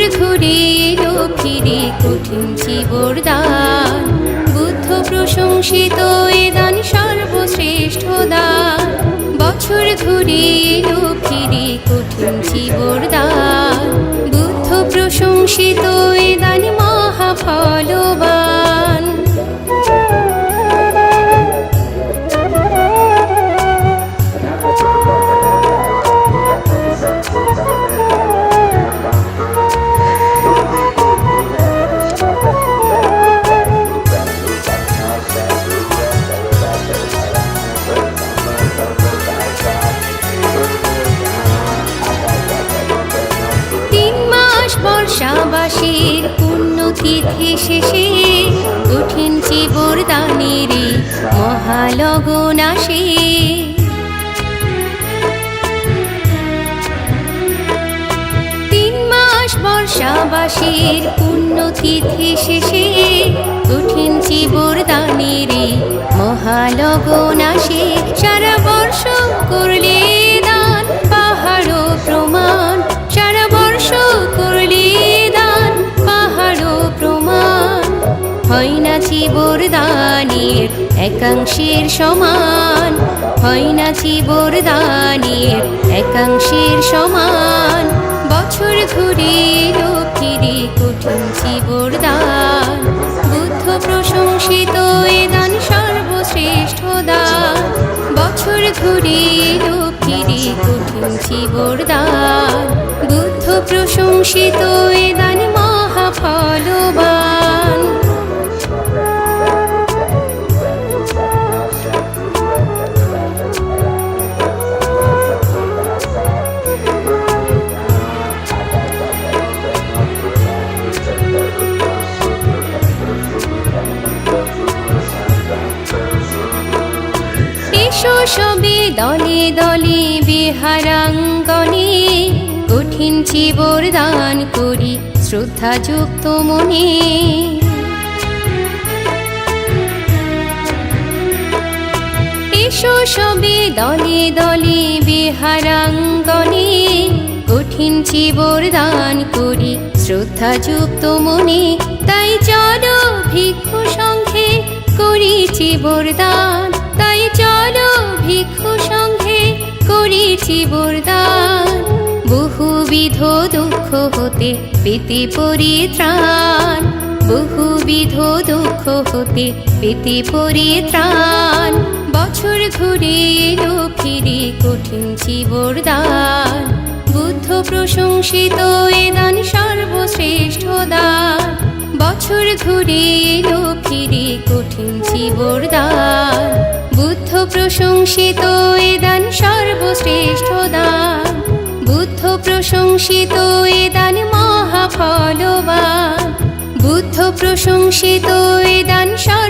মোর ঘুরে এলো ফিরে কঠিন জীবর দান বুদ্ধ প্রশংসিত এ দান সর্বশ্রেষ্ঠ দান। বছর ঘুরে এলো ফিরে কঠিন জীবর দান বুদ্ধ প্রশংসিত বর্ষাবাসের পুণ্যতিথি শেষে কঠিন চিবর দানের মহালগন আসে। তিন মাস বর্ষাবাসের পুণ্যতিথি শেষে কঠিন চিবর দানের মহালগন হয় না চিবর একাংশের সমান। হয় না চিবর একাংশের সমান। বছর এলো ফিরে কঠিন চিবর বুদ্ধ প্রশংসিত এ দান সর্বশ্রেষ্ঠ দান। বছর এলো ফিরে কঠিন চিবর বুদ্ধ প্রশংসিত সবে দলে দলে বিহারাঙ্গনে। কঠিন চিবর দান করি শ্রদ্ধাযুক্ত মনে। এসো সবে দলে দলে বিহারাঙ্গনে। কঠিন চিবর দান করি শ্রদ্ধাযুক্ত মনে। তাই চলো ভিক্ষু সংঘে করি চিবর দান করি চিবর দান বহুবিধ দুঃখ হতে পেতে পরিত্রাণ। বহুবিধ দুঃখ হতে পেতে পরিত্রাণ। বছর ঘুরে এলো, ফিরে কঠিন চিবর দান। বুদ্ধ প্রশংসিত এ দান সর্বশ্রেষ্ঠ দান। বছর ঘুরে এলো, ফিরে কঠিন চিবর দান। বুদ্ধ প্রশংসিত সর্বশ্রেষ্ঠ দান বুদ্ধ প্রশংসিত এ দান মহাফলবান বুদ্ধ প্রশংসিত এ দান দান